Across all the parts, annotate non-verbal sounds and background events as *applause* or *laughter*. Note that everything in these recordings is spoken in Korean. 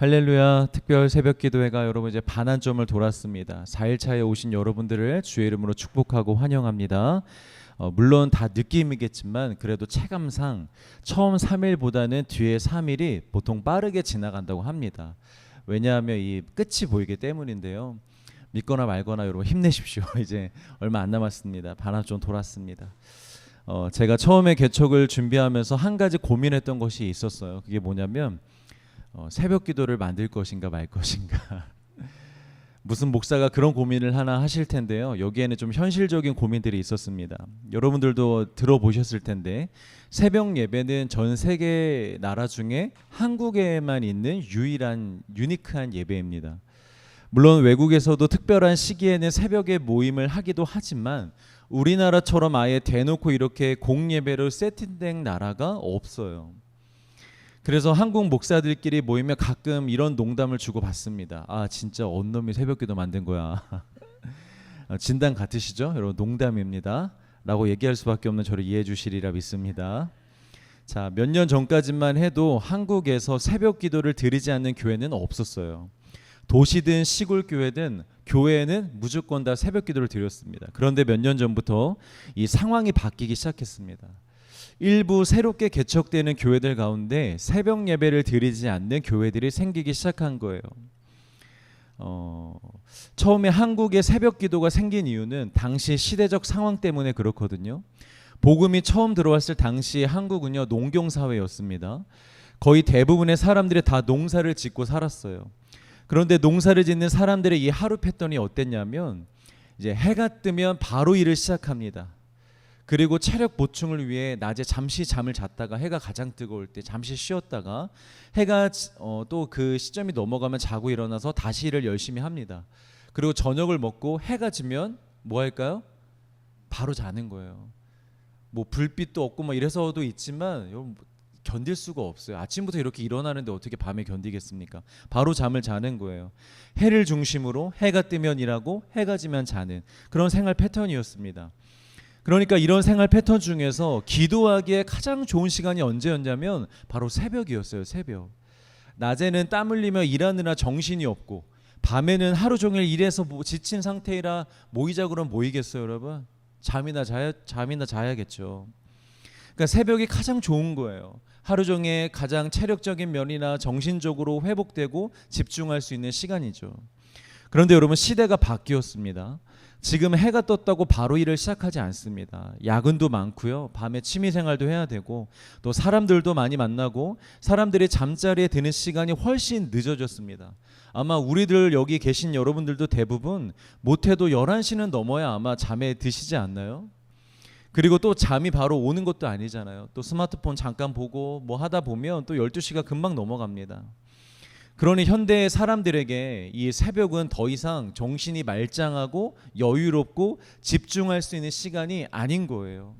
할렐루야 특별 새벽 기도회가 여러분 이제 반환점을 돌았습니다. 4일차에 오신 여러분들을 주의 이름으로 축복하고 환영합니다. 어, 물론 다 느낌이겠지만 그래도 체감상 처음 3일보다는 뒤에 3일이 보통 빠르게 지나간다고 합니다. 왜냐하면 이 끝이 보이기 때문인데요. 믿거나 말거나 여러분 힘내십시오. *laughs* 이제 얼마 안 남았습니다. 반환점 돌았습니다. 어, 제가 처음에 개척을 준비하면서 한 가지 고민했던 것이 있었어요. 그게 뭐냐면 어, 새벽 기도를 만들 것인가 말 것인가. *laughs* 무슨 목사가 그런 고민을 하나 하실 텐데요. 여기에는 좀 현실적인 고민들이 있었습니다. 여러분들도 들어보셨을 텐데 새벽 예배는 전 세계 나라 중에 한국에만 있는 유일한 유니크한 예배입니다. 물론 외국에서도 특별한 시기에는 새벽에 모임을 하기도 하지만 우리나라처럼 아예 대놓고 이렇게 공예배로 세팅된 나라가 없어요. 그래서 한국 목사들끼리 모이면 가끔 이런 농담을 주고 받습니다. 아 진짜 언놈이 새벽기도 만든 거야. *laughs* 어, 진단 같으시죠? 여러분 농담입니다. 라고 얘기할 수밖에 없는 저를 이해해 주시리라 믿습니다. 자, 몇 년 전까지만 해도 한국에서 새벽 기도를 드리지 않는 교회는 없었어요. 도시든 시골 교회든 교회에는 무조건 다 새벽 기도를 드렸습니다. 그런데 몇 년 전부터 이 상황이 바뀌기 시작했습니다. 일부 새롭게 개척되는 교회들 가운데 새벽 예배를 드리지 않는 교회들이 생기기 시작한 거예요. 어, 처음에 한국에 새벽 기도가 생긴 이유는 당시 시대적 상황 때문에 그렇거든요. 복음이 처음 들어왔을 당시 한국은요 농경 사회였습니다. 거의 대부분의 사람들이 다 농사를 짓고 살았어요. 그런데 농사를 짓는 사람들의 이 하루 패턴이 어땠냐면 이제 해가 뜨면 바로 일을 시작합니다. 그리고 체력 보충을 위해 낮에 잠시 잠을 잤다가 해가 가장 뜨거울 때 잠시 쉬었다가 해가 어, 또그 시점이 넘어가면 자고 일어나서 다시 일을 열심히 합니다. 그리고 저녁을 먹고 해가 지면 뭐 할까요? 바로 자는 거예요. 뭐 불빛도 없고 뭐 이래서도 있지만 여러분 견딜 수가 없어요. 아침부터 이렇게 일어나는데 어떻게 밤에 견디겠습니까? 바로 잠을 자는 거예요. 해를 중심으로 해가 뜨면 일하고 해가 지면 자는 그런 생활 패턴이었습니다. 그러니까 이런 생활 패턴 중에서 기도하기에 가장 좋은 시간이 언제였냐면 바로 새벽이었어요. 새벽. 낮에는 땀 흘리며 일하느라 정신이 없고 밤에는 하루 종일 일해서 뭐 지친 상태이라 모이자 그러면 모이겠어요, 여러분? 잠이나 자야 잠이나 자야겠죠. 그러니까 새벽이 가장 좋은 거예요. 하루 종일 가장 체력적인 면이나 정신적으로 회복되고 집중할 수 있는 시간이죠. 그런데 여러분 시대가 바뀌었습니다. 지금 해가 떴다고 바로 일을 시작하지 않습니다. 야근도 많고요. 밤에 취미 생활도 해야 되고 또 사람들도 많이 만나고 사람들이 잠자리에 드는 시간이 훨씬 늦어졌습니다. 아마 우리들 여기 계신 여러분들도 대부분 못해도 11시는 넘어야 아마 잠에 드시지 않나요? 그리고 또 잠이 바로 오는 것도 아니잖아요. 또 스마트폰 잠깐 보고 뭐 하다 보면 또 12시가 금방 넘어갑니다. 그러니 현대의 사람들에게 이 새벽은 더 이상 정신이 말짱하고 여유롭고 집중할 수 있는 시간이 아닌 거예요.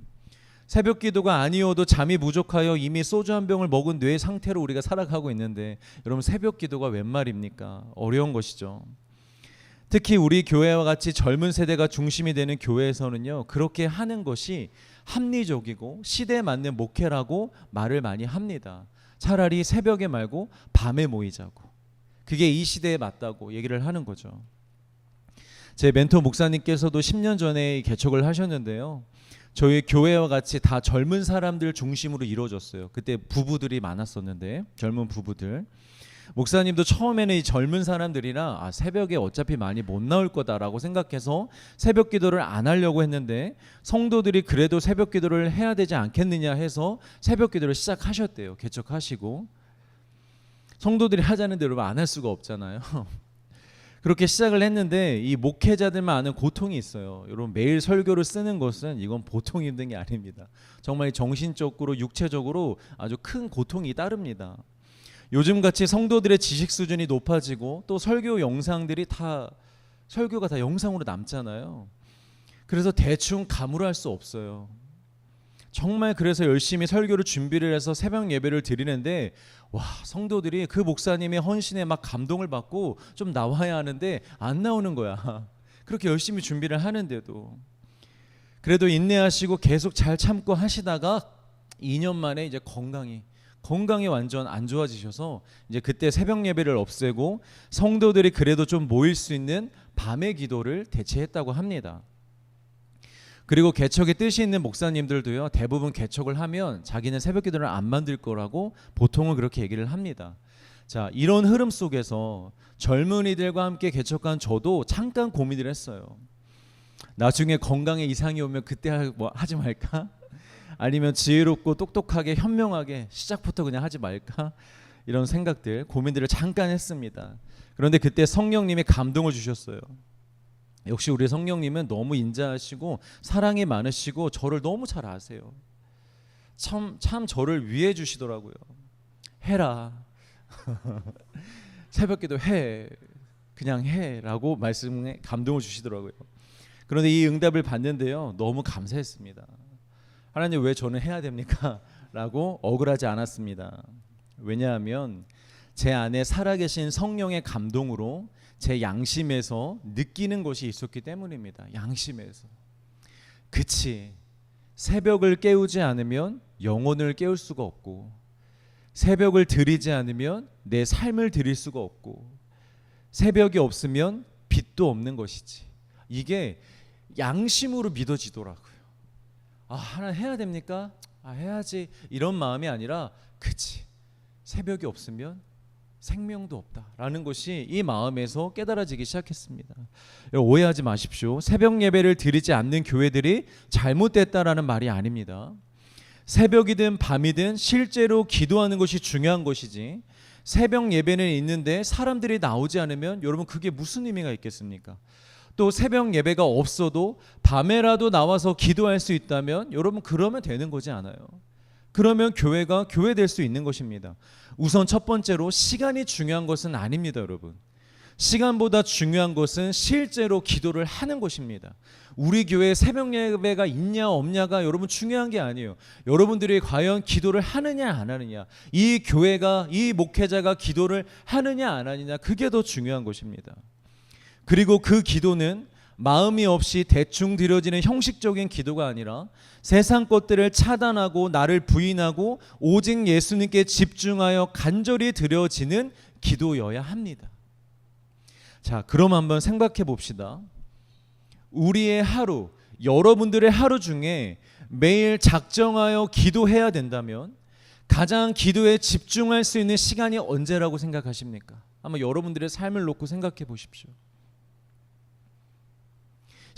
새벽 기도가 아니어도 잠이 부족하여 이미 소주 한 병을 먹은 뇌 상태로 우리가 살아가고 있는데 여러분 새벽 기도가 웬 말입니까? 어려운 것이죠. 특히 우리 교회와 같이 젊은 세대가 중심이 되는 교회에서는요 그렇게 하는 것이 합리적이고 시대에 맞는 목회라고 말을 많이 합니다. 차라리 새벽에 말고 밤에 모이자고. 그게 이 시대에 맞다고 얘기를 하는 거죠. 제 멘토 목사님께서도 10년 전에 개척을 하셨는데요. 저희 교회와 같이 다 젊은 사람들 중심으로 이루어졌어요. 그때 부부들이 많았었는데 젊은 부부들. 목사님도 처음에는 이 젊은 사람들이라 아, 새벽에 어차피 많이 못 나올 거다라고 생각해서 새벽 기도를 안 하려고 했는데 성도들이 그래도 새벽 기도를 해야 되지 않겠느냐 해서 새벽 기도를 시작하셨대요. 개척하시고 성도들이 하자는 대로 안할 수가 없잖아요. *laughs* 그렇게 시작을 했는데 이 목회자들만 아는 고통이 있어요. 여러분 매일 설교를 쓰는 것은 이건 보통 힘든 게 아닙니다. 정말 정신적으로 육체적으로 아주 큰 고통이 따릅니다. 요즘 같이 성도들의 지식 수준이 높아지고 또 설교 영상들이 다 설교가 다 영상으로 남잖아요. 그래서 대충 감으로 할 수 없어요. 정말 그래서 열심히 설교를 준비를 해서 새벽 예배를 드리는데 와 성도들이 그 목사님의 헌신에 막 감동을 받고 좀 나와야 하는데 안 나오는 거야. *laughs* 그렇게 열심히 준비를 하는데도 그래도 인내하시고 계속 잘 참고 하시다가 2년 만에 이제 건강이 건강이 완전 안 좋아지셔서 이제 그때 새벽 예배를 없애고 성도들이 그래도 좀 모일 수 있는 밤의 기도를 대체했다고 합니다. 그리고 개척의 뜻이 있는 목사님들도요 대부분 개척을 하면 자기는 새벽 기도를 안 만들 거라고 보통은 그렇게 얘기를 합니다. 자 이런 흐름 속에서 젊은이들과 함께 개척한 저도 잠깐 고민을 했어요. 나중에 건강에 이상이 오면 그때 하- 뭐 하지 말까? *laughs* 아니면 지혜롭고 똑똑하게 현명하게 시작부터 그냥 하지 말까? 이런 생각들 고민들을 잠깐 했습니다. 그런데 그때 성령님이 감동을 주셨어요. 역시 우리 성령님은 너무 인자하시고 사랑이 많으시고 저를 너무 잘 아세요. 참, 참 저를 위해 주시더라고요. 해라. *laughs* 새벽 기도 해. 그냥 해라고 말씀에 감동을 주시더라고요. 그런데 이 응답을 받는데요. 너무 감사했습니다. 하나님 왜 저는 해야 됩니까? *laughs* 라고 억울하지 않았습니다. 왜냐하면 제 안에 살아계신 성령의 감동으로 제 양심에서 느끼는 것이 있었기 때문입니다. 양심에서. 그치. 새벽을 깨우지 않으면 영혼을 깨울 수가 없고 새벽을 드리지 않으면 내 삶을 드릴 수가 없고 새벽이 없으면 빛도 없는 것이지. 이게 양심으로 믿어지더라고요. 아, 하나 해야 됩니까? 아, 해야지. 이런 마음이 아니라 그치. 새벽이 없으면 생명도 없다라는 것이 이 마음에서 깨달아지기 시작했습니다. 오해하지 마십시오. 새벽 예배를 드리지 않는 교회들이 잘못됐다라는 말이 아닙니다. 새벽이든 밤이든 실제로 기도하는 것이 중요한 것이지. 새벽 예배는 있는데 사람들이 나오지 않으면 여러분 그게 무슨 의미가 있겠습니까? 또 새벽 예배가 없어도 밤에라도 나와서 기도할 수 있다면 여러분 그러면 되는 거지 않아요. 그러면 교회가 교회 될 수 있는 것입니다. 우선 첫 번째로 시간이 중요한 것은 아닙니다, 여러분. 시간보다 중요한 것은 실제로 기도를 하는 것입니다. 우리 교회에 새벽 예배가 있냐 없냐가 여러분 중요한 게 아니에요. 여러분들이 과연 기도를 하느냐 안 하느냐, 이 교회가 이 목회자가 기도를 하느냐 안 하느냐 그게 더 중요한 것입니다. 그리고 그 기도는 마음이 없이 대충 드려지는 형식적인 기도가 아니라 세상 것들을 차단하고 나를 부인하고 오직 예수님께 집중하여 간절히 드려지는 기도여야 합니다. 자, 그럼 한번 생각해 봅시다. 우리의 하루, 여러분들의 하루 중에 매일 작정하여 기도해야 된다면 가장 기도에 집중할 수 있는 시간이 언제라고 생각하십니까? 한번 여러분들의 삶을 놓고 생각해 보십시오.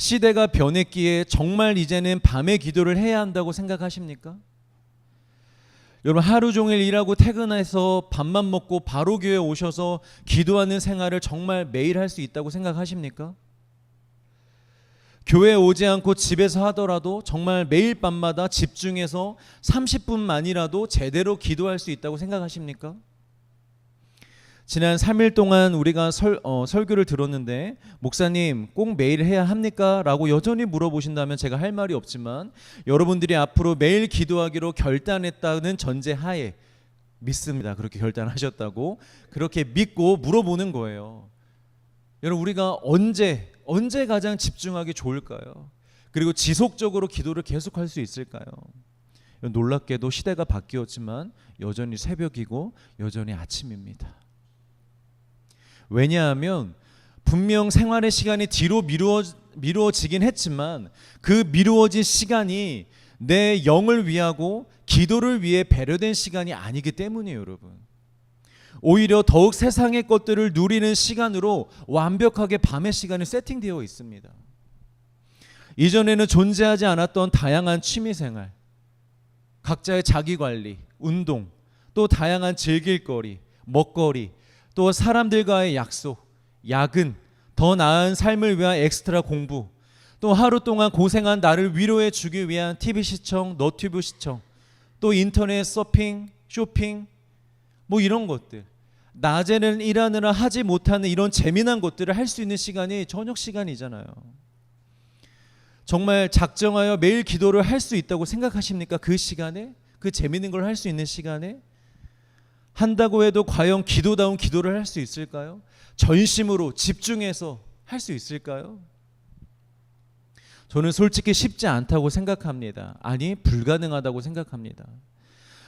시대가 변했기에 정말 이제는 밤에 기도를 해야 한다고 생각하십니까? 여러분 하루 종일 일하고 퇴근해서 밥만 먹고 바로 교회 오셔서 기도하는 생활을 정말 매일 할 수 있다고 생각하십니까? 교회 오지 않고 집에서 하더라도 정말 매일 밤마다 집중해서 30분만이라도 제대로 기도할 수 있다고 생각하십니까? 지난 3일 동안 우리가 설, 어, 설교를 들었는데 목사님 꼭 매일 해야 합니까? 라고 여전히 물어보신다면 제가 할 말이 없지만 여러분들이 앞으로 매일 기도하기로 결단했다는 전제 하에 믿습니다. 그렇게 결단하셨다고 그렇게 믿고 물어보는 거예요. 여러분 우리가 언제 언제 가장 집중하기 좋을까요? 그리고 지속적으로 기도를 계속할 수 있을까요? 놀랍게도 시대가 바뀌었지만 여전히 새벽이고 여전히 아침입니다. 왜냐하면 분명 생활의 시간이 뒤로 미루어 미루어지긴 했지만 그 미루어진 시간이 내 영을 위하고 기도를 위해 배려된 시간이 아니기 때문이에요, 여러분. 오히려 더욱 세상의 것들을 누리는 시간으로 완벽하게 밤의 시간이 세팅되어 있습니다. 이전에는 존재하지 않았던 다양한 취미 생활, 각자의 자기 관리, 운동, 또 다양한 즐길 거리, 먹거리, 또 사람들과의 약속, 야근, 더 나은 삶을 위한 엑스트라 공부, 또 하루 동안 고생한 나를 위로해 주기 위한 TV 시청, 너튜브 시청, 또 인터넷 서핑, 쇼핑, 뭐 이런 것들. 낮에는 일하느라 하지 못하는 이런 재미난 것들을 할 수 있는 시간이 저녁 시간이잖아요. 정말 작정하여 매일 기도를 할 수 있다고 생각하십니까? 그 시간에? 그 재미있는 걸 할 수 있는 시간에? 한다고 해도 과연 기도다운 기도를 할 수 있을까요? 전심으로 집중해서 할 수 있을까요? 저는 솔직히 쉽지 않다고 생각합니다. 아니, 불가능하다고 생각합니다.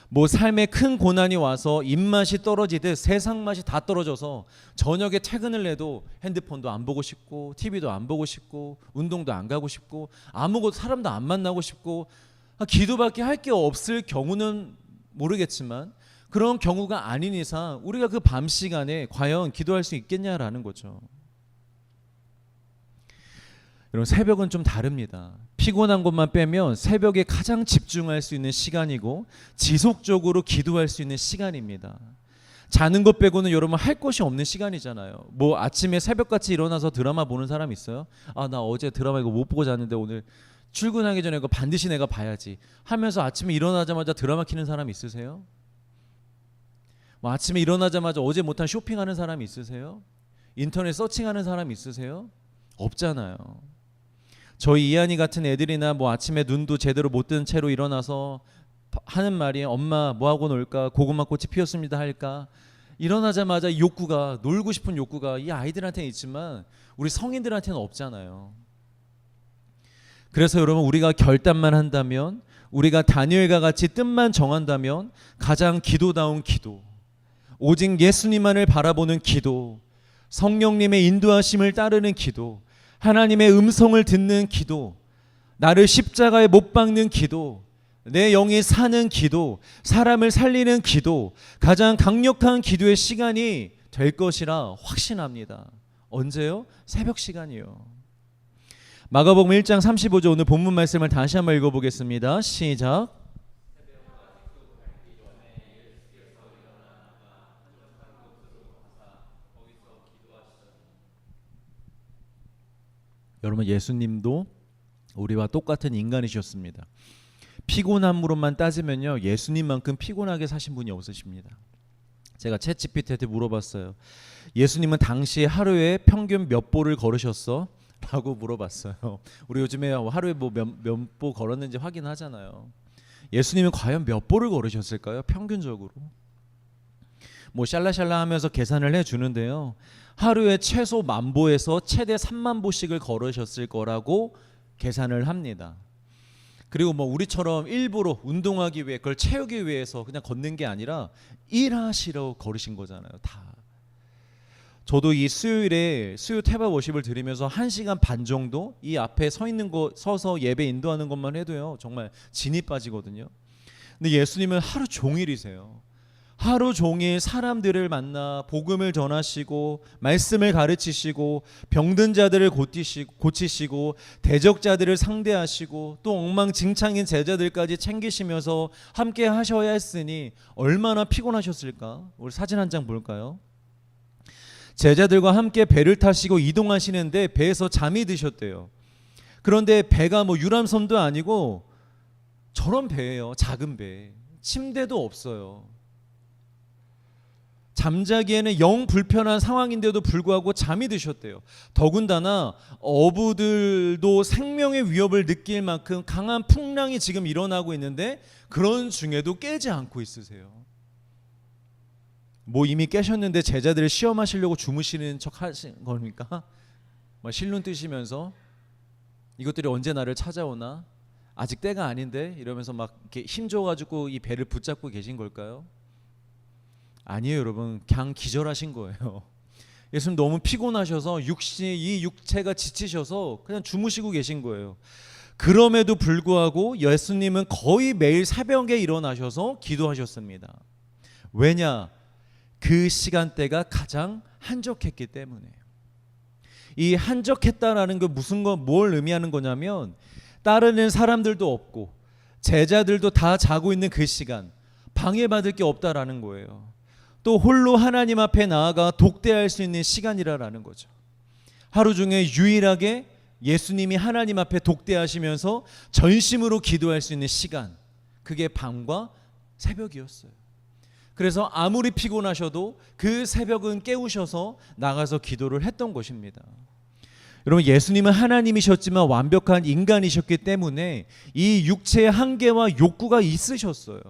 뭐 삶에 큰 고난이 와서 입맛이 떨어지듯 세상 맛이 다 떨어져서 저녁에 퇴근을 해도 핸드폰도 안 보고 싶고 TV도 안 보고 싶고 운동도 안 가고 싶고 아무것도 사람도 안 만나고 싶고 아, 기도밖에 할 게 없을 경우는 모르겠지만 그런 경우가 아닌 이상 우리가 그 밤 시간에 과연 기도할 수 있겠냐라는 거죠. 여러분 새벽은 좀 다릅니다. 피곤한 것만 빼면 새벽에 가장 집중할 수 있는 시간이고 지속적으로 기도할 수 있는 시간입니다. 자는 것 빼고는 여러분 할 것이 없는 시간이잖아요. 뭐 아침에 새벽같이 일어나서 드라마 보는 사람 있어요? 아 나 어제 드라마 이거 못 보고 잤는데 오늘 출근하기 전에 이거 반드시 내가 봐야지 하면서 아침에 일어나자마자 드라마 키는 사람 있으세요? 뭐 아침에 일어나자마자 어제 못한 쇼핑하는 사람 있으세요? 인터넷 서칭하는 사람 있으세요? 없잖아요. 저희 이한이 같은 애들이나 뭐 아침에 눈도 제대로 못 뜬 채로 일어나서 하는 말이 엄마 뭐 하고 놀까 고구마 꽃이 피었습니다 할까 일어나자마자 이 욕구가 놀고 싶은 욕구가 이 아이들한테는 있지만 우리 성인들한테는 없잖아요. 그래서 여러분 우리가 결단만 한다면 우리가 다니엘과 같이 뜻만 정한다면 가장 기도다운 기도 오직 예수님만을 바라보는 기도 성령님의 인도하심을 따르는 기도 하나님의 음성을 듣는 기도, 나를 십자가에 못 박는 기도, 내 영이 사는 기도, 사람을 살리는 기도, 가장 강력한 기도의 시간이 될 것이라 확신합니다. 언제요? 새벽 시간이요. 마가복음 1장 35절 오늘 본문 말씀을 다시 한번 읽어보겠습니다. 시작. 여러분 예수님도 우리와 똑같은 인간이셨습니다. 피곤함으로만 따지면요 예수님만큼 피곤하게 사신 분이 없으십니다. 제가 챗 GPT한테 물어봤어요. 예수님은 당시 하루에 평균 몇 보를 걸으셨어? 라고 물어봤어요. *laughs* 우리 요즘에 하루에 뭐몇 보 걸었는지 확인하잖아요. 예수님은 과연 몇 보를 걸으셨을까요? 평균적으로. 뭐 샬라샬라 하면서 계산을 해 주는데요. 하루에 최소 만 보에서 최대 3만 보씩을 걸으셨을 거라고 계산을 합니다. 그리고 뭐 우리처럼 일부러 운동하기 위해 그걸 채우기 위해서 그냥 걷는 게 아니라 일하시러 걸으신 거잖아요. 다. 저도 이 수요일에 수요 태바 워십을 드리면서 1시간 반 정도 이 앞에 서 있는 거 서서 예배 인도하는 것만 해도요. 정말 진이 빠지거든요. 근데 예수님은 하루 종일이세요. 하루 종일 사람들을 만나 복음을 전하시고 말씀을 가르치시고 병든 자들을 고치시고 대적자들을 상대하시고 또 엉망진창인 제자들까지 챙기시면서 함께 하셔야 했으니 얼마나 피곤하셨을까? 우리 사진 한 장 볼까요? 제자들과 함께 배를 타시고 이동하시는데 배에서 잠이 드셨대요. 그런데 배가 뭐 유람선도 아니고 저런 배예요. 작은 배. 침대도 없어요. 잠자기에는 영 불편한 상황인데도 불구하고 잠이 드셨대요. 더군다나 어부들도 생명의 위협을 느낄 만큼 강한 풍랑이 지금 일어나고 있는데 그런 중에도 깨지 않고 있으세요. 뭐 이미 깨셨는데 제자들을 시험하시려고 주무시는 척 하신 겁니까? 뭐 실눈 뜨시면서 이것들이 언제 나를 찾아오나? 아직 때가 아닌데 이러면서 막 이렇게 힘줘 가지고 이 배를 붙잡고 계신 걸까요? 아니에요, 여러분. 그냥 기절하신 거예요. *laughs* 예수님 너무 피곤하셔서 육신 이 육체가 지치셔서 그냥 주무시고 계신 거예요. 그럼에도 불구하고 예수님은 거의 매일 새벽에 일어나셔서 기도하셨습니다. 왜냐? 그 시간대가 가장 한적했기 때문에. 이 한적했다라는 게 무슨 거 뭘 의미하는 거냐면 따르는 사람들도 없고 제자들도 다 자고 있는 그 시간 방해받을 게 없다라는 거예요. 또 홀로 하나님 앞에 나아가 독대할 수 있는 시간이라라는 거죠. 하루 중에 유일하게 예수님이 하나님 앞에 독대하시면서 전심으로 기도할 수 있는 시간. 그게 밤과 새벽이었어요. 그래서 아무리 피곤하셔도 그 새벽은 깨우셔서 나가서 기도를 했던 것입니다. 여러분 예수님은 하나님이셨지만 완벽한 인간이셨기 때문에 이 육체의 한계와 욕구가 있으셨어요.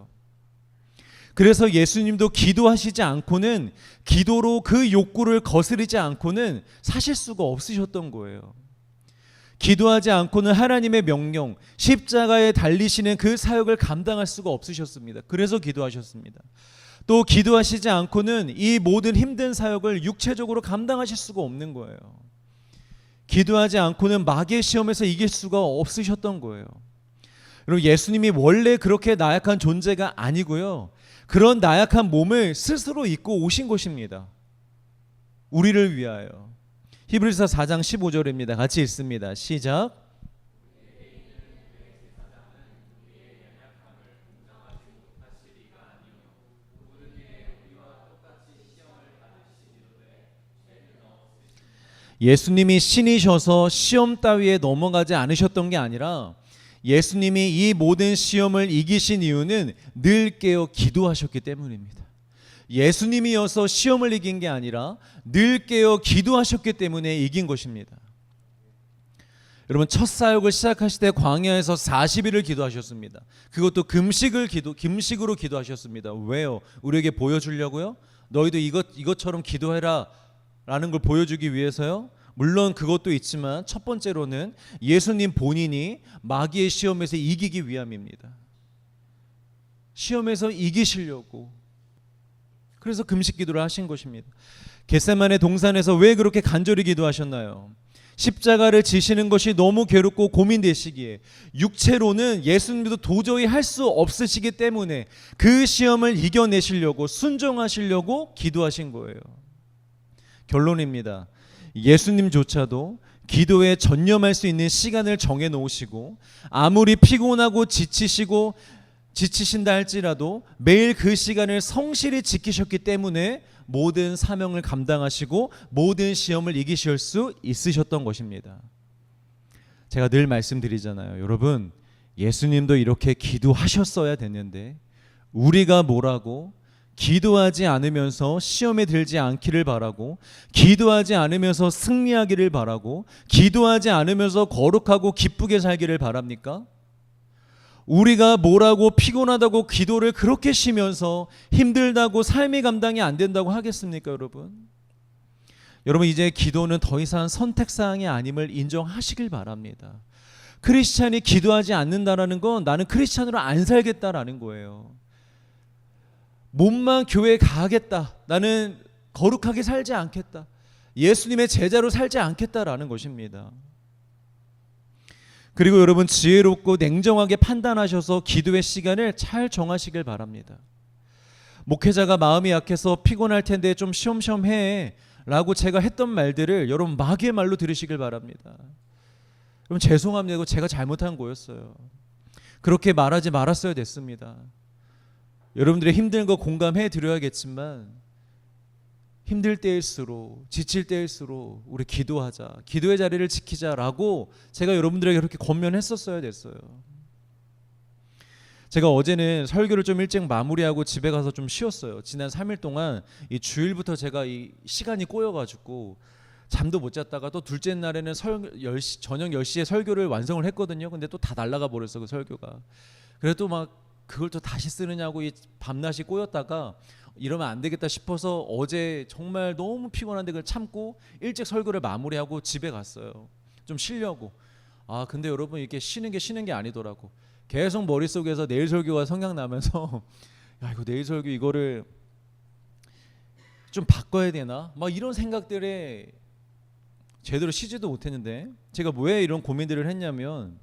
그래서 예수님도 기도하시지 않고는 기도로 그 욕구를 거스르지 않고는 사실 수가 없으셨던 거예요. 기도하지 않고는 하나님의 명령, 십자가에 달리시는 그 사역을 감당할 수가 없으셨습니다. 그래서 기도하셨습니다. 또 기도하시지 않고는 이 모든 힘든 사역을 육체적으로 감당하실 수가 없는 거예요. 기도하지 않고는 마귀의 시험에서 이길 수가 없으셨던 거예요. 여러분 예수님이 원래 그렇게 나약한 존재가 아니고요. 그런 나약한 몸을 스스로 입고 오신 것입니다. 우리를 위하여. 히브리서 4장 15절입니다. 같이 읽습니다. 시작. 예수님이 신이셔서 시험 따위에 넘어가지 않으셨던 게 아니라 예수님이 이 모든 시험을 이기신 이유는 늘 깨어 기도하셨기 때문입니다. 예수님이어서 시험을 이긴 게 아니라 늘 깨어 기도하셨기 때문에 이긴 것입니다. 여러분 첫 사역을 시작하실 때 광야에서 40일을 기도하셨습니다. 그것도 금식을 기도 금식으로 기도하셨습니다. 왜요? 우리에게 보여 주려고요? 너희도 이것 이것처럼 기도해라라는 걸 보여 주기 위해서요. 물론 그것도 있지만 첫 번째로는 예수님 본인이 마귀의 시험에서 이기기 위함입니다. 시험에서 이기시려고 그래서 금식 기도를 하신 것입니다. 겟세만의 동산에서 왜 그렇게 간절히 기도하셨나요? 십자가를 지시는 것이 너무 괴롭고 고민되시기에 육체로는 예수님도 도저히 할 수 없으시기 때문에 그 시험을 이겨내시려고 순종하시려고 기도하신 거예요. 결론입니다. 예수님조차도 기도에 전념할 수 있는 시간을 정해 놓으시고 아무리 피곤하고 지치시고 지치신다 할지라도 매일 그 시간을 성실히 지키셨기 때문에 모든 사명을 감당하시고 모든 시험을 이기실 수 있으셨던 것입니다. 제가 늘 말씀드리잖아요. 여러분, 예수님도 이렇게 기도하셨어야 됐는데 우리가 뭐라고 기도하지 않으면서 시험에 들지 않기를 바라고 기도하지 않으면서 승리하기를 바라고 기도하지 않으면서 거룩하고 기쁘게 살기를 바랍니까? 우리가 뭐라고 피곤하다고 기도를 그렇게 쉬면서 힘들다고 삶이 감당이 안 된다고 하겠습니까, 여러분? 여러분 이제 기도는 더 이상 선택 사항이 아님을 인정하시길 바랍니다. 크리스찬이 기도하지 않는다라는 건 나는 크리스찬으로 안 살겠다라는 거예요. 몸만 교회에 가겠다. 나는 거룩하게 살지 않겠다. 예수님의 제자로 살지 않겠다라는 것입니다. 그리고 여러분 지혜롭고 냉정하게 판단하셔서 기도의 시간을 잘 정하시길 바랍니다. 목회자가 마음이 약해서 피곤할 텐데 좀 쉬엄쉬엄 해. 라고 제가 했던 말들을 여러분 마귀의 말로 들으시길 바랍니다. 여러분 죄송합니다. 제가 잘못한 거였어요. 그렇게 말하지 말았어야 됐습니다. 여러분들의 힘든 거 공감해 드려야겠지만 힘들 때일수록 지칠 때일수록 우리 기도하자 기도의 자리를 지키자라고 제가 여러분들에게 그렇게 권면했었어야 됐어요. 제가 어제는 설교를 좀 일찍 마무리하고 집에 가서 좀 쉬었어요. 지난 3일 동안 이 주일부터 제가 이 시간이 꼬여 가지고 잠도 못 잤다가 또 둘째 날에는 설 10시, 저녁 10시에 설교를 완성을 했거든요. 근데 또 다 날라가 버렸어 그 설교가. 그래도 막 그걸 또 다시 쓰느냐고 이 밤낮이 꼬였다가 이러면 안 되겠다 싶어서 어제 정말 너무 피곤한데 그걸 참고 일찍 설교를 마무리하고 집에 갔어요. 좀 쉬려고. 아 근데 여러분 이렇게 쉬는 게 쉬는 게 아니더라고. 계속 머릿속에서 내일 설교가 생각나면서 *laughs* 야 이거 내일 설교 이거를 좀 바꿔야 되나? 막 이런 생각들에 제대로 쉬지도 못했는데 제가 왜 이런 고민들을 했냐면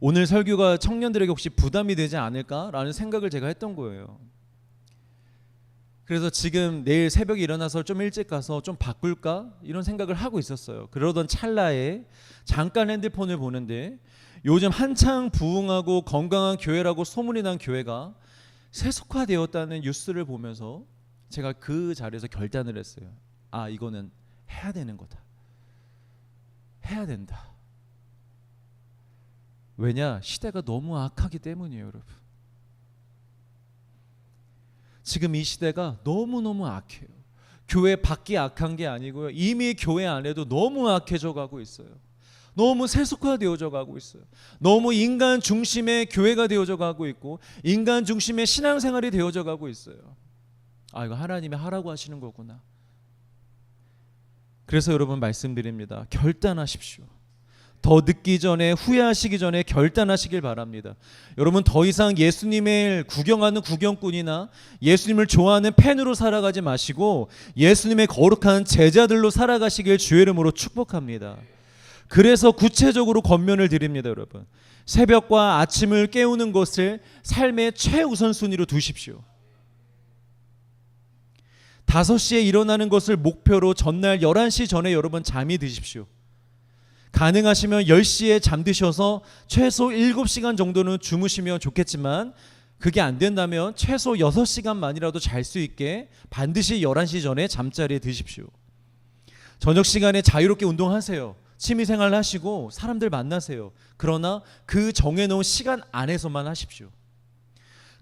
오늘 설교가 청년들에게 혹시 부담이 되지 않을까라는 생각을 제가 했던 거예요. 그래서 지금 내일 새벽에 일어나서 좀 일찍 가서 좀 바꿀까 이런 생각을 하고 있었어요. 그러던 찰나에 잠깐 핸드폰을 보는데 요즘 한창 부흥하고 건강한 교회라고 소문이 난 교회가 세속화되었다는 뉴스를 보면서 제가 그 자리에서 결단을 했어요. 아 이거는 해야 되는 거다. 해야 된다. 왜냐 시대가 너무 악하기 때문이에요, 여러분. 지금 이 시대가 너무 너무 악해요. 교회 밖이 악한 게 아니고요. 이미 교회 안에도 너무 악해져 가고 있어요. 너무 세속화되어져 가고 있어요. 너무 인간 중심의 교회가 되어져 가고 있고 인간 중심의 신앙생활이 되어져 가고 있어요. 아 이거 하나님이 하라고 하시는 거구나. 그래서 여러분 말씀드립니다. 결단하십시오. 더 늦기 전에 후회하시기 전에 결단하시길 바랍니다. 여러분 더 이상 예수님을 구경하는 구경꾼이나 예수님을 좋아하는 팬으로 살아가지 마시고 예수님의 거룩한 제자들로 살아가시길 주의 이름으로 축복합니다. 그래서 구체적으로 권면을 드립니다, 여러분. 새벽과 아침을 깨우는 것을 삶의 최우선순위로 두십시오. 5시에 일어나는 것을 목표로 전날 11시 전에 여러분 잠이 드십시오. 가능하시면 10시에 잠드셔서 최소 7시간 정도는 주무시면 좋겠지만 그게 안 된다면 최소 6시간만이라도 잘 수 있게 반드시 11시 전에 잠자리에 드십시오. 저녁 시간에 자유롭게 운동하세요. 취미 생활 하시고 사람들 만나세요. 그러나 그 정해놓은 시간 안에서만 하십시오.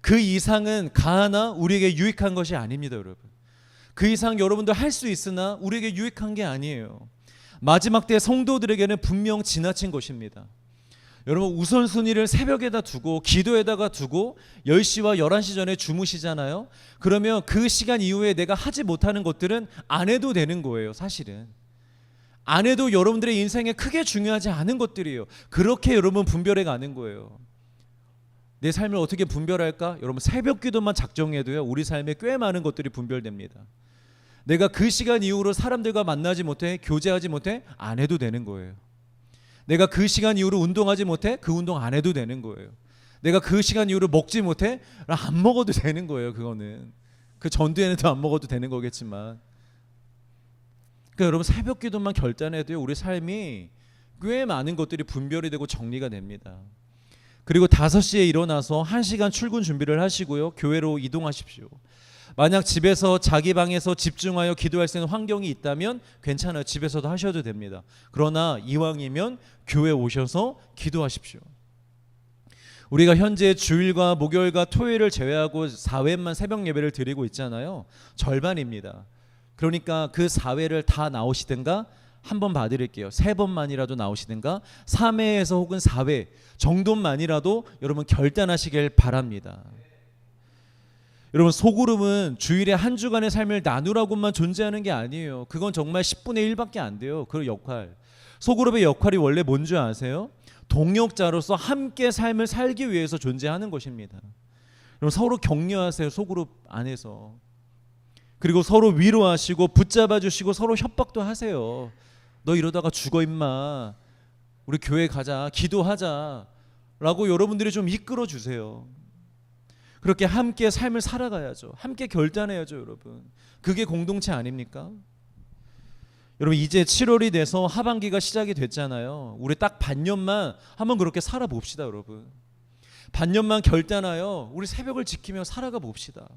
그 이상은 가하나 우리에게 유익한 것이 아닙니다, 여러분. 그 이상 여러분도 할 수 있으나 우리에게 유익한 게 아니에요. 마지막 때 성도들에게는 분명 지나친 것입니다. 여러분 우선순위를 새벽에다 두고 기도에다가 두고 10시와 11시 전에 주무시잖아요. 그러면 그 시간 이후에 내가 하지 못하는 것들은 안 해도 되는 거예요, 사실은. 안 해도 여러분들의 인생에 크게 중요하지 않은 것들이에요. 그렇게 여러분 분별해 가는 거예요. 내 삶을 어떻게 분별할까? 여러분 새벽 기도만 작정해도요. 우리 삶에 꽤 많은 것들이 분별됩니다. 내가 그 시간 이후로 사람들과 만나지 못해 교제하지 못해 안 해도 되는 거예요. 내가 그 시간 이후로 운동하지 못해 그 운동 안 해도 되는 거예요. 내가 그 시간 이후로 먹지 못해 안 먹어도 되는 거예요. 그거는 그 전두에는 안 먹어도 되는 거겠지만 그러니까 여러분 새벽 기도만 결단해도요. 우리 삶이 꽤 많은 것들이 분별이 되고 정리가 됩니다. 그리고 5시에 일어나서 1시간 출근 준비를 하시고요. 교회로 이동하십시오. 만약 집에서 자기 방에서 집중하여 기도할 수 있는 환경이 있다면 괜찮아요. 집에서도 하셔도 됩니다. 그러나 이왕이면 교회 오셔서 기도하십시오. 우리가 현재 주일과 목요일과 토요일을 제외하고 4회만 새벽 예배를 드리고 있잖아요. 절반입니다. 그러니까 그 4회를 다 나오시든가 한 번 봐드릴게요. 세 번만이라도 나오시든가 3회에서 혹은 4회 정도만이라도 여러분 결단하시길 바랍니다. 여러분 소그룹은 주일에 한 주간의 삶을 나누라고만 존재하는 게 아니에요. 그건 정말 10분의 1밖에 안 돼요. 그 역할. 소그룹의 역할이 원래 뭔지 아세요? 동역자로서 함께 삶을 살기 위해서 존재하는 것입니다. 여러분 서로 격려하세요. 소그룹 안에서. 그리고 서로 위로하시고 붙잡아 주시고 서로 협박도 하세요. 너 이러다가 죽어 임마. 우리 교회 가자. 기도하자. 라고 여러분들이 좀 이끌어 주세요. 그렇게 함께 삶을 살아가야죠. 함께 결단해야죠, 여러분. 그게 공동체 아닙니까? 여러분 이제 7월이 돼서 하반기가 시작이 됐잖아요. 우리 딱 반년만 한번 그렇게 살아봅시다, 여러분. 반년만 결단하여 우리 새벽을 지키며 살아가 봅시다.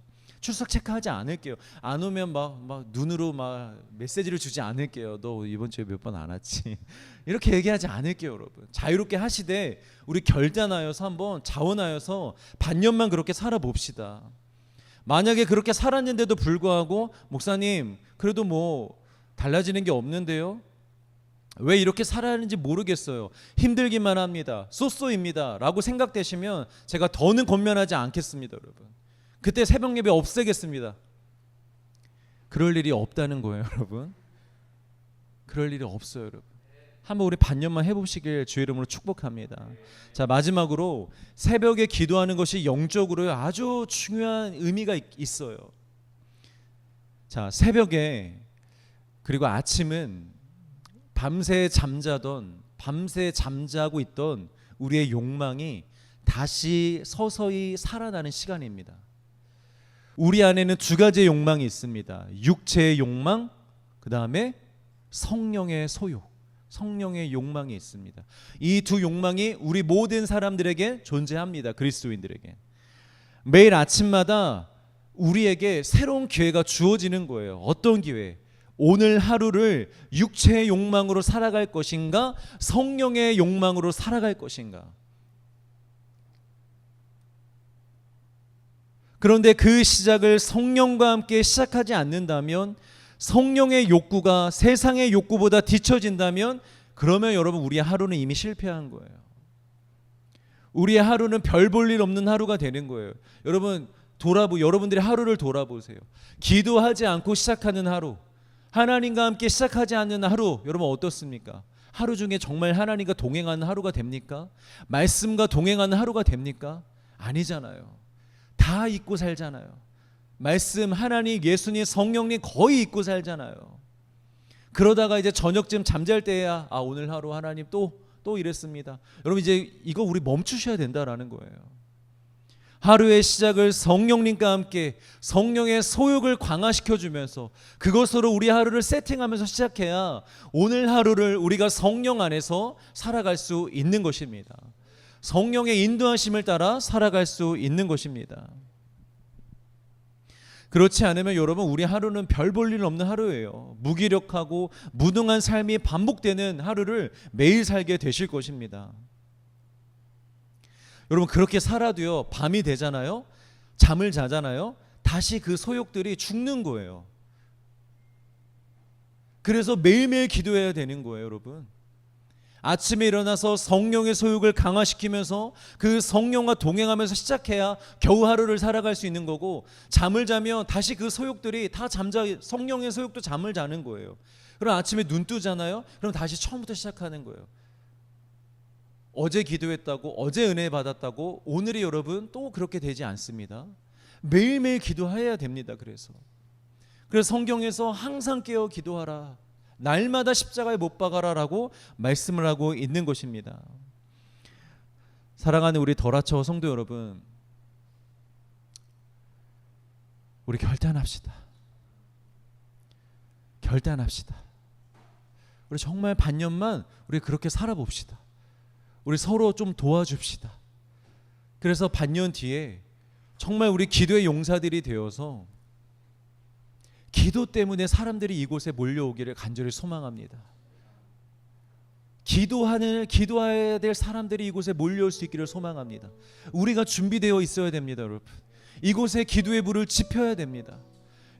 출석 체크하지 않을게요. 안 오면 막, 막 눈으로 막 메시지를 주지 않을게요. 너 이번 주에 몇 번 안 왔지? *laughs* 이렇게 얘기하지 않을게요, 여러분. 자유롭게 하시되 우리 결단하여서 한번 자원하여서 반년만 그렇게 살아봅시다. 만약에 그렇게 살았는데도 불구하고 목사님 그래도 뭐 달라지는 게 없는데요. 왜 이렇게 살아야 하는지 모르겠어요. 힘들기만 합니다. 쏘쏘입니다 라고 생각되시면 제가 더는 권면하지 않겠습니다, 여러분. 그때 새벽 예배 없애겠습니다. 그럴 일이 없다는 거예요, 여러분. 그럴 일이 없어요, 여러분. 한번 우리 반년만 해보시길 주의 이름으로 축복합니다. 자 마지막으로 새벽에 기도하는 것이 영적으로 아주 중요한 의미가 있- 있어요. 자 새벽에 그리고 아침은 밤새 잠자던 밤새 잠자고 있던 우리의 욕망이 다시 서서히 살아나는 시간입니다. 우리 안에는 두 가지의 욕망이 있습니다. 육체의 욕망, 그 다음에 성령의 소욕, 성령의 욕망이 있습니다. 이 두 욕망이 우리 모든 사람들에게 존재합니다. 그리스도인들에게 매일 아침마다 우리에게 새로운 기회가 주어지는 거예요. 어떤 기회? 오늘 하루를 육체의 욕망으로 살아갈 것인가, 성령의 욕망으로 살아갈 것인가. 그런데 그 시작을 성령과 함께 시작하지 않는다면 성령의 욕구가 세상의 욕구보다 뒤처진다면 그러면 여러분 우리의 하루는 이미 실패한 거예요. 우리의 하루는 별 볼 일 없는 하루가 되는 거예요. 여러분 돌아보 여러분들의 하루를 돌아보세요. 기도하지 않고 시작하는 하루, 하나님과 함께 시작하지 않는 하루, 여러분 어떻습니까? 하루 중에 정말 하나님과 동행하는 하루가 됩니까? 말씀과 동행하는 하루가 됩니까? 아니잖아요. 다 잊고 살잖아요. 말씀 하나님 예수님 성령님 거의 잊고 살잖아요. 그러다가 이제 저녁쯤 잠잘 때야 아 오늘 하루 하나님 또또 이랬습니다. 여러분 이제 이거 우리 멈추셔야 된다라는 거예요. 하루의 시작을 성령님과 함께 성령의 소욕을 강화시켜 주면서 그것으로 우리 하루를 세팅하면서 시작해야 오늘 하루를 우리가 성령 안에서 살아갈 수 있는 것입니다. 성령의 인도하심을 따라 살아갈 수 있는 것입니다. 그렇지 않으면 여러분 우리 하루는 별 볼 일 없는 하루예요. 무기력하고 무능한 삶이 반복되는 하루를 매일 살게 되실 것입니다. 여러분 그렇게 살아도요 밤이 되잖아요 잠을 자잖아요 다시 그 소욕들이 죽는 거예요 그래서 매일매일 기도해야 되는 거예요 여러분 아침에 일어나서 성령의 소욕을 강화시키면서 그 성령과 동행하면서 시작해야 겨우 하루를 살아갈 수 있는 거고 잠을 자면 다시 그 소욕들이 다 잠자 성령의 소욕도 잠을 자는 거예요 그럼 아침에 눈 뜨잖아요 그럼 다시 처음부터 시작하는 거예요 어제 기도했다고 어제 은혜 받았다고 오늘이 여러분 또 그렇게 되지 않습니다. 매일매일 기도해야 됩니다. 그래서 그래서 성경에서 항상 깨어 기도하라. 날마다 십자가에 못 박아라라고 말씀을 하고 있는 것입니다. 사랑하는 우리 덜아처 성도 여러분, 우리 결단합시다. 결단합시다. 우리 정말 반년만 우리 그렇게 살아봅시다. 우리 서로 좀 도와줍시다. 그래서 반년 뒤에 정말 우리 기도의 용사들이 되어서 기도 때문에 사람들이 이곳에 몰려오기를 간절히 소망합니다. 기도하는 기도해야 될 사람들이 이곳에 몰려올 수 있기를 소망합니다. 우리가 준비되어 있어야 됩니다, 여러분. 이곳에 기도의 불을 지펴야 됩니다.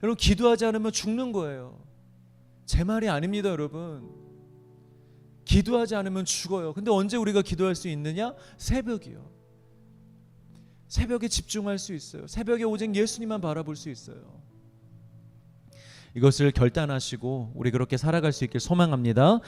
여러분 기도하지 않으면 죽는 거예요. 제 말이 아닙니다, 여러분. 기도하지 않으면 죽어요. 근데 언제 우리가 기도할 수 있느냐? 새벽이요. 새벽에 집중할 수 있어요. 새벽에 오직 예수님만 바라볼 수 있어요. 이것을 결단하시고 우리 그렇게 살아갈 수 있길 소망합니다.